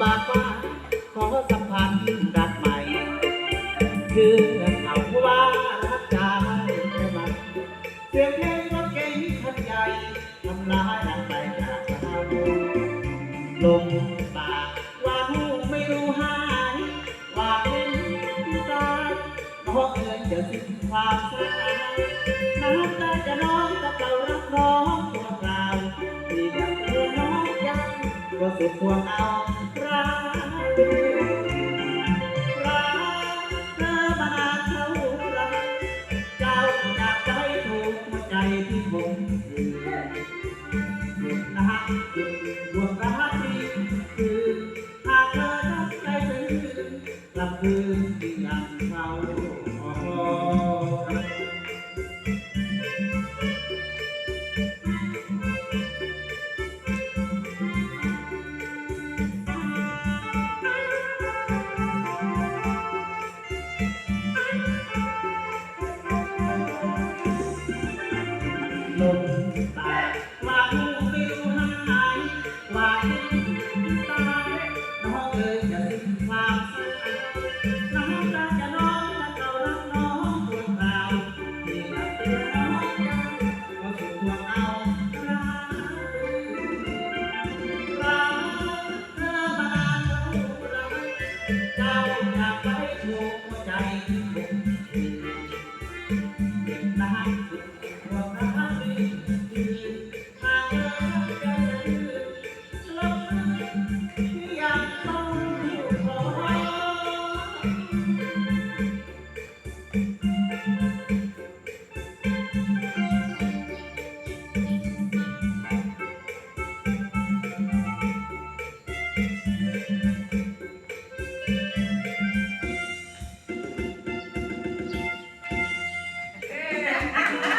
ปากว่าขอสัมพันธ์รักใหม่ คือเขาว่ารักใจไม่มเสียงเพลงรถเก๋งคันใหญ่ทำลายร่างกายจากสามุลงปากว่าหูไม่รู้หายว่าเป็นตายเพราะเอินจะสิ้นความสายน้ำตาจะน้องกับเรารักน้องตัวเราที่อยากเจอน้องยังก็สุดควงเอา ที่ผมหยุดนะฮะหยุดดวงรักที่คือหากเธอรักใจซื้อกลับคืนที่ยังเมา ลมแตายหลังฟิวหายไหลตายน้องเคยจะสิ้นความสื่น้ำตาจะน้องและเก่ารักน้องควรเปล่าที่รักเป็น้องยังก็สุดควรเอารักรักเธอมาแล้วรัเจ้าอยากไปดูชใจ